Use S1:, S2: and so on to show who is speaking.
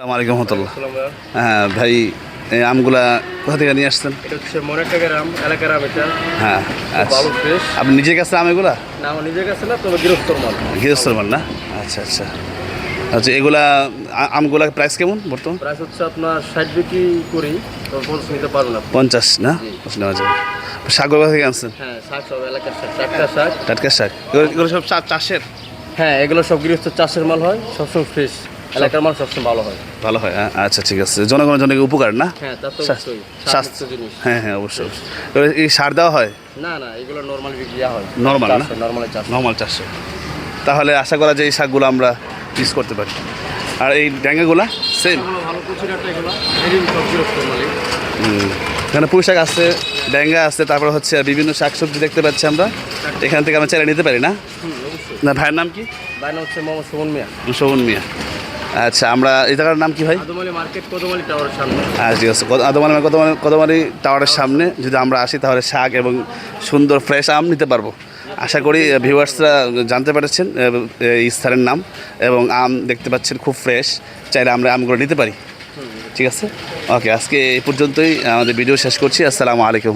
S1: আসসালামু আলাইকুম রহমতুল্লাহ। হ্যাঁ ভাই এই আমগুলা কোথা থেকে নিয়ে আসছেন?
S2: এটা হচ্ছে মনেটাকের আম এলাকার আম এটা।
S1: হ্যাঁ আচ্ছা।
S2: ভালো ফ্রেশ
S1: আপনি নিজের কাছে আম এগুলা?
S2: না আমার নিজের কাছে না তবে গৃহস্থর মাল।
S1: গৃহস্থর মান না? আচ্ছা আচ্ছা। আচ্ছা এগুলা আ- আমগুলা প্রাইস কেমন বর্তমান?
S2: প্রাইস হচ্ছে আপনার ষাট বিক্রি করি তবে পঞ্চাশ নিতে পারবেন আপনি।
S1: পঞ্চাশ না। পঞ্চাশ নেওয়া যাবে। শাক কোথা থেকে আনছেন?
S2: হ্যাঁ শাক সব এলাকার শাক টাটকা শাক।
S1: টাটকা শাক। এগুলো এগুলো সব চা- চাষের?
S2: হ্যাঁ এগুলো সব গৃহস্থ চাষের মাল হয় সবসময় ফ্রেশ এলাকার মাল সবসময় ভালো হয়।
S1: ভালো হয় আচ্ছা ঠিক আছে। জনগণের জন্য উপকার না?
S2: হ্যাঁ তা তো
S1: স্বাস্থ্য-
S2: অবশ্যই।
S1: স্বাস্থ্য
S2: জিনিস।
S1: হ্যাঁ হ্যাঁ অবশ্যই অবশ্যই। এই সার দেওয়া হয়?
S2: না না এগুলো নর্মাল বিক্রি হয়।
S1: Normal না?
S2: নর্মালি চাষ
S1: নর্মাল চারশো। তাহলে আশা করা যায় এই শাকগুলো আমরা ইউজ করতে পারি। আর এই ড্যাঙ্গাগুলা সেম এখানে পুঁই শাক আছে ড্যাঙ্গা আছে তারপর হচ্ছে বিভিন্ন শাক সবজি দেখতে পাচ্ছি আমরা। এখান থেকে আমরা চাইলে নিতে পারি না? না ভাইয়ের নাম কি?
S2: বাইরে হচ্ছে মোহাম্মদ সুমন মিয়া।
S1: শোভন মিয়া। আচ্ছা আমরা এই জায়গার নাম কি ভাই?
S2: আদমালি মার্কেট কদমালি টাওয়ারের সামনে।
S1: আচ্ছা ঠিক আছে। আদমানি কদমানি কদমানি টাওয়ারের সামনে যদি আমরা আসি তাহলে শাক এবং সুন্দর ফ্রেশ আম নিতে পারব। আশা করি ভিউয়ার্সরা জানতে পেরেছেন এই স্থানের নাম এবং আম দেখতে পাচ্ছেন খুব ফ্রেশ। চাইলে আমরা আমগুলো নিতে পারি। ঠিক আছে? ওকে আজকে এই পর্যন্তই আমাদের ভিডিও শেষ করছি। আসসালামু আলাইকুম।